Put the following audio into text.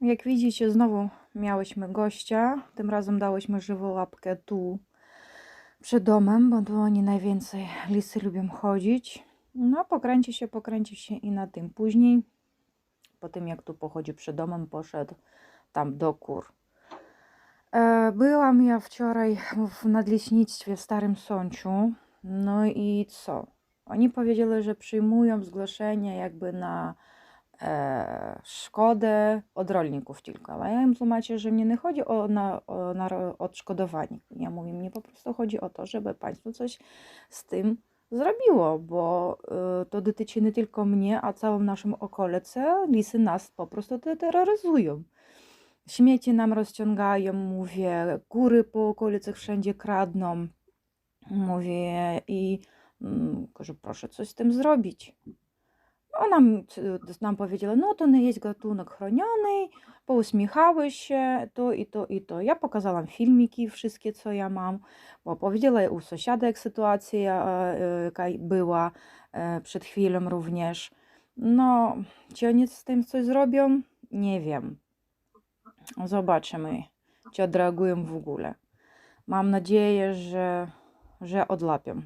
Jak widzicie, znowu miałyśmy gościa. Tym razem dałyśmy żywą łapkę tu przed domem, bo tu oni najwięcej lisy lubią chodzić. No, pokręci się, pokręci się i na tym. Później, po tym jak tu pochodzi przed domem, poszedł tam do kur. E, Byłam ja wczoraj w nadleśnictwie w Starym Sączu. No i co? Oni powiedzieli, że przyjmują zgłoszenia jakby na E, szkodę od rolników tylko. A ja im tłumaczę, że mnie nie chodzi o, na, o na odszkodowanie. Ja mówię, mnie po prostu chodzi o to, żeby państwo coś z tym zrobiło, bo y, to dotyczy nie tylko mnie, a całą naszą okolicę. Lisy nas po prostu terroryzują. Śmieci nam rozciągają, mówię, góry po okolicy wszędzie kradną, mówię i mm, proszę coś z tym zrobić. Ona nam powiedziała, no to nie jest gatunek chroniony, pouśmiechały się, to i to i to. Ja pokazałam filmiki wszystkie, co ja mam, bo powiedziała u sąsiadek sytuacja, jaka była przed chwilą również. No, czy oni z tym coś zrobią? Nie wiem. Zobaczymy, czy odreagują w ogóle. Mam nadzieję, że, że odłapią.